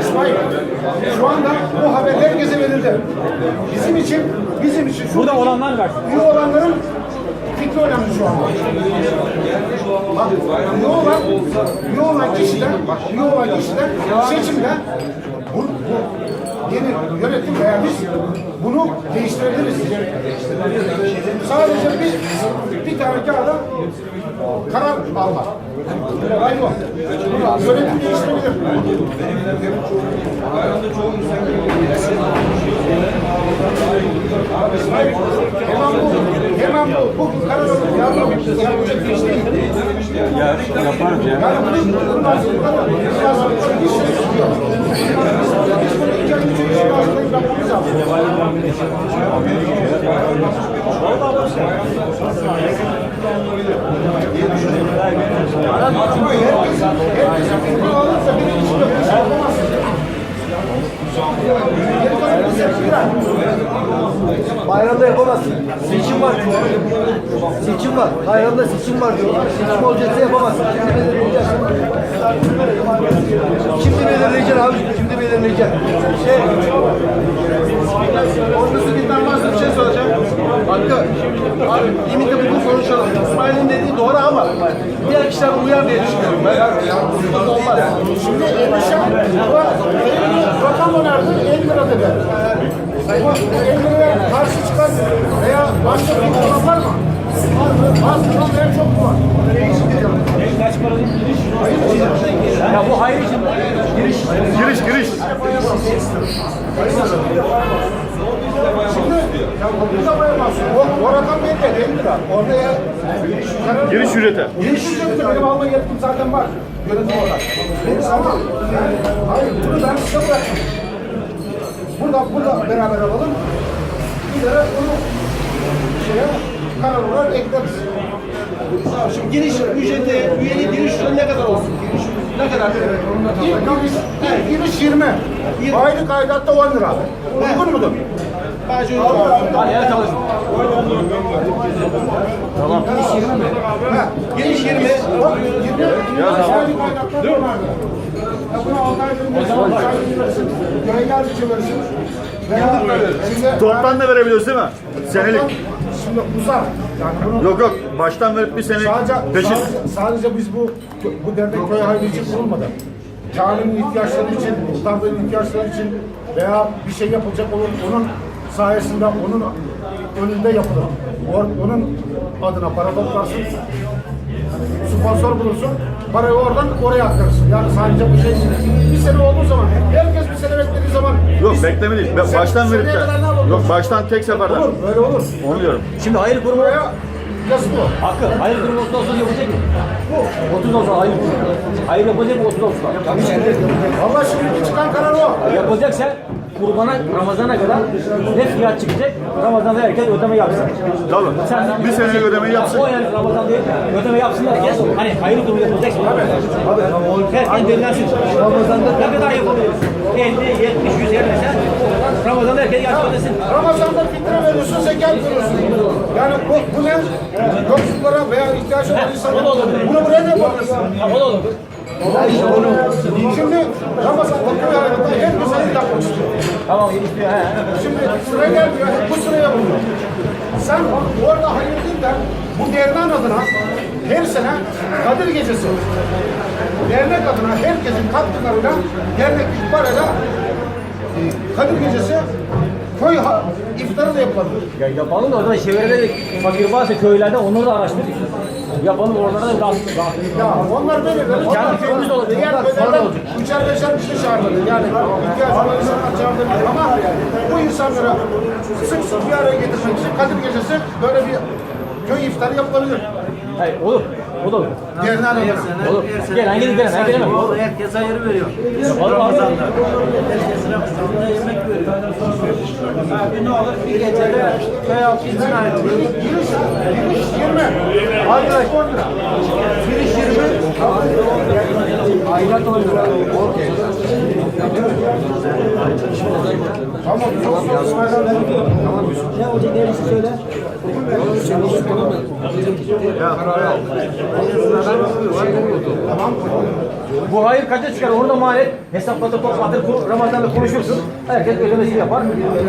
İsmail, şu anda bu haber herkese verildi. Bizim için, bizim için şu Burada olanlar versin. üye olanların fikri önemli şu anda. Bak, üye olan, üye olan kişiden, bak, üye olan kişiden seçimde bu, bu yeni yönetim veya biz bunu değiştirebiliriz. Sadece bir, bir tane kağıda karar almak. Olay bu. Yönetim değiştirebilir. Hemen bu, hemen bu, bu karar alıp yardım yapacak iş değil. Ya yaparız ya. Yani bunu bunu. Bayramda yapamazsın. Seçim var. Seçim var. Bayramda seçim var diyorlar. Seçim olacaksa yapamazsın. Şimdi belirleyeceksin. Şimdi belirleyeceksin abi. Şimdi belirleyeceksin. Şey, Ordusu birden varsa bir şey soracağım. Hakkı, abi limite bugün konuşalım. İsmail'in dediği doğru ama diğer kişiler uyar diye düşünüyorum ben. Olmaz. Şimdi endişe rakam önerdi 50 lira dedi. Bu 50 liraya karşı çıkan veya başka bir kurum var mı? Az kurum veya çok mu var? Ya bu hayır için giriş. Giriş giriş. Şimdi ya bu da bayılmazsın. O, o rakam belli 50 lira. Orada ya karar- Giriş ücreti. Giriş ücreti benim alma yetkim zaten var. Yönetim olarak. Benim ama yani, hayır bunu ben size bırakayım. Burada, burada beraber alalım. Bir lira bunu şeye karar olarak ekleriz. Şimdi giriş ücreti, üyelik giriş ücreti ne kadar olsun? Giriş ne kadar? İlk giriş, ilk giriş 20. Aylık aidatta 10 lira. Uygun mudur? Bence olmaz. Hadi çalışın. Ha. Giriş 20. Bak, 20. Aylık aidatta 10 lira. Ya bunu 6 ay verirsin, 3 ay verirsin, yayınlar için verirsin. Veya şimdi Toptan da verebiliyoruz değil mi? Senelik. Şimdi uzar. Yani bunu Yok yok. Baştan verip bir senelik sadece, peşin. sadece, sadece biz bu bu dernek köy hayırı için kurulmadı. Caminin ihtiyaçları için, muhtarların ihtiyaçları için veya bir şey yapılacak olur, onun sayesinde onun önünde yapılır. Onun adına para toplarsın, sponsor bulursun, parayı oradan oraya aktarırsın. Yani sadece bu şey bir sene olduğu zaman, herkes bir sene beklediği zaman Yok biz- bekleme değil. sen- Baştan verip de. Yok baştan tek seferden. Olur, böyle olur. Onu diyorum. Şimdi hayır kurumu Buraya yaz bu. hakkı. Hayır kurumu 30 olsun yapacak mı? 30 olsun hayır kurumu. Hayır yapacak mı 30 olsun? Vallahi şimdi çıkan karar o. Yapacaksa kurbana Ramazan'a kadar ne fiyat çıkacak? Ramazan'da herkes ödeme yapsın. Tabii. Sen Bir senelik ödemeyi yapsın. O yani Ramazan'da ödeme yapsın herkes. Hani hayır kurumu yapılacaksa. Herkes belirlensin. Ramazan'da ne kadar yapabiliriz? 50, 70, 100 yerlerse Ramazan'da herkes yardım ödesin. Ramazan'da fitre veriyorsun, zekat veriyorsun. Yani bu, bu ne? Yoksullara veya ihtiyaç olan insanlara bunu buraya ne yapabilirsin? O da olur. Şimdi Ramazan'da köy hayatında en güzel yapmak istiyor. Tamam istiyor. He. Şimdi sıra gelmiyor, bu sıraya yapılıyor. Sen orada hayır değil de bu derneğin adına her sene Kadir Gecesi dernek adına herkesin katkılarıyla dernek parayla e, Kadir Gecesi köy iftarı da yapılabilir. Ya yapalım da o zaman çevrede fakir varsa köylerde onları da araştırdık. Yapalım oralara da rahat. Ya onlar böyle böyle. Kendi köyümüz olabilir. Diğer köylerden üçer beşer kişi çağırmadı. Yani ihtiyaç olan insanlar çağırmadı. Ama bu insanları sık sık bir araya getirmek için Kadir Gecesi böyle bir köy iftarı yapılabilir. Hayır olur. Olur. Derneğin adına. Olur. Gel hangi gidelim ben gelemem. Herkes hayır veriyor. Yapalım abi. Herkes Ramazan'da yemek veriyor. Abi ne olur bir gecede köy halkı için ayrılıyor. Giriş, giriş 20. Arkadaş 10 lira. Giriş 20. Aylat 10 lira. Okey. Tamam. İsmail abi. Ne olacak neresi söyle. Bu hayır kaça çıkar? Onu da maliyet hesaplatır, toplatır, Ramazan'da konuşursun. Herkes ödemesini yapar.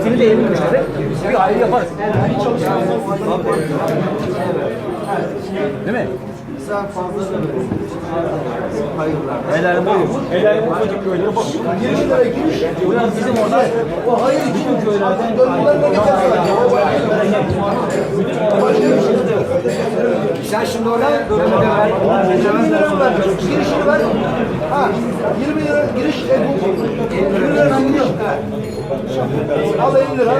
Seni de evin müşteri. Bir hayır yaparız. Değil mi? Sen fazla hayırlar. Helal boyu. Helal ufacık köylere bak. 20 lira giriş. Ulan bizim orada O hayır için köylerden döndüler ne geçer Sen şimdi oraya döndüler ver. 20 lira mı vereceksin? Girişini ver. Ha, 20 lira giriş. E, bu 20 lira giriş. Al 50 lira.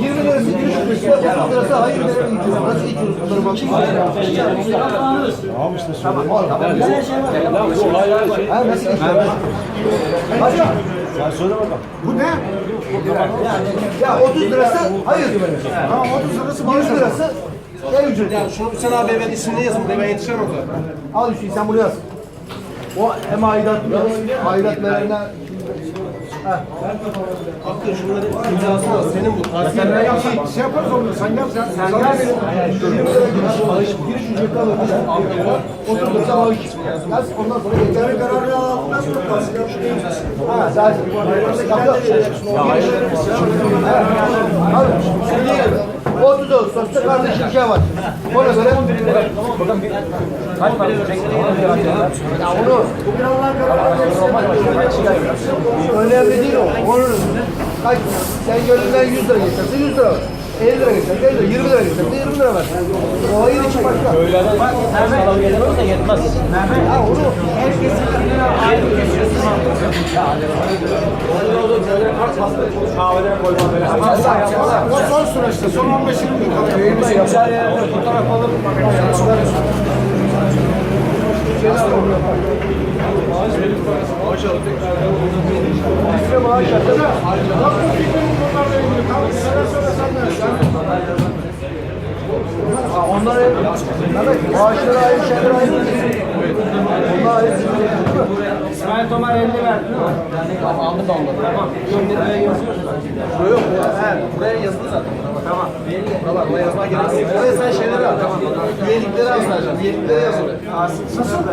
20 lirası giriş ücreti, 30 lirası hayır verelim. Nasıl içiyoruz bunları bak. Tamam, tamam. Tamam. Ha, nasıl geçiyor? Hadi. Bu ne? Ya 30 lirası hayır. Tamam 30 lirası 100 lirası ev ücreti. Şunu Hüseyin abi ben ismini yazın. Ben yetişemem o zaman. Al Hüseyin sen bunu yaz. O hem aidat aidat verenler Hakkı şunları imzasını al. Senin bu. Tahsil Sen ne yapsan şey yaparız onu sen yap sen. Sen yap. 20 lira giriş, ücreti alır. 30 lirası alış. Yaz ondan sonra geçer. kararı almaz mı? Ha zaten. Ya hayır. Al. Şimdi 30 Ağustos'ta kardeşlik şey var. Ona göre kaç para verecek? ya onu önemli değil o. Onun kaç sen gönlünden 100 lira geçerse 100 lira. 50 lira geçerse 50 lira, 20 lira geçerse 20 lira ver. O hayır için başka. Köylerden sağlam gelir olursa yetmez. Ha onu koymam böyle. O son süreçte son 15-20 gün kalıyor. Fotoğraf alıp size maaş yatır. Bak Onlar evet maaşları ayrı, şeyler. Onlar ayrı. İsmail Tomar 50 verdi değil mi? Da onları. Tamam. Göndermeye yazıyorsun. Yok zaten. Tamam. Tamam. Buraya yazmaya gerek yok. Sen şeyleri al. Tamam. Üyelikleri al sadece. Üyelikleri yazılı. Nasıl da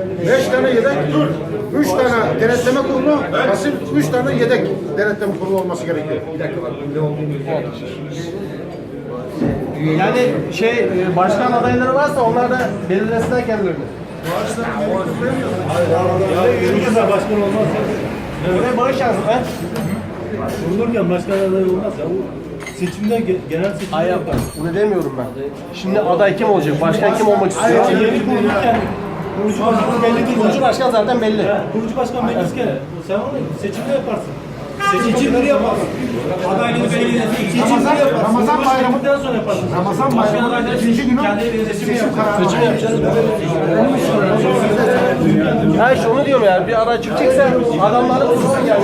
beş tane yedek üç tane denetleme kurulu asil üç tane yedek denetleme kurulu olması gerekiyor. Yani şey e, başkan adayları varsa onlar da belirlesinler kendilerini. Başkan olmaz. Buraya bağış yazın. He? Olurken başkan adayı olmaz ya. Seçimde ge- genel seçimde Hayır, yapar. bunu demiyorum ben. Şimdi aday kim olacak? Başkan kim olmak istiyor? Yeni kurulurken kurucu başkan belli değil. Kurucu başkan zaten belli. Kurucu başkan meclisken sen onu seçimde yaparsın. Seçimleri yaparsın. Adaylığı belirlenirse seçimleri yaparsın. Ramazan bayramı- Seçimden sonra yaparsın. Ramazan bayramı ikinci günü seçim kararı Seçim yapacağız. Ha işte onu diyorum yani bir aday çıkacaksa adamları bulsun yani.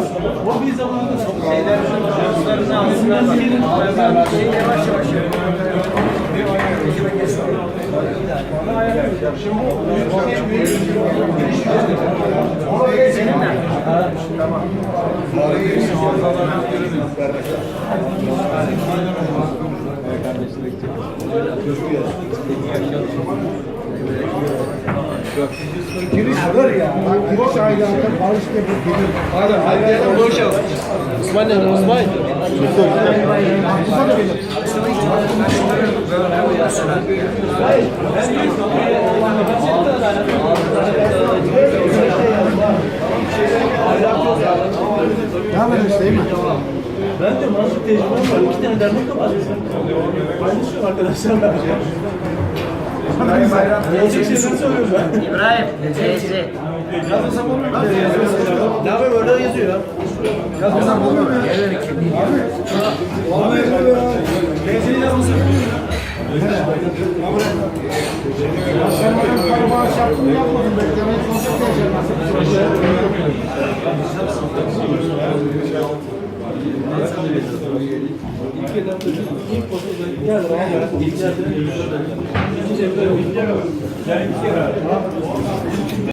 O bir zamanında çok şeyler Rusların ağzından ben şey yavaş yavaş Tamam. Kardeşlik. Giriş olur ya. Giriş aylakta barış gibi gelir. Hadi hadi konuşalım. Osman nerede? Osman. Mustafa da benim. Ne yapıyorsun işte değil mi? Ben de mazlum tecrübem var. İki tane dernek kapatmışım. Paylaşıyorum arkadaşlarla. İbrahim, teyze. Ne yapayım orada yazıyor ya. Teyzenin yazması. Sen bana para bağış yaptın mı yapmadın? Beklemeyi sonuçta İlk etapta ilk fotoğrafı geldi ama ilk yerde ikinci evde yok. Yani iki kere.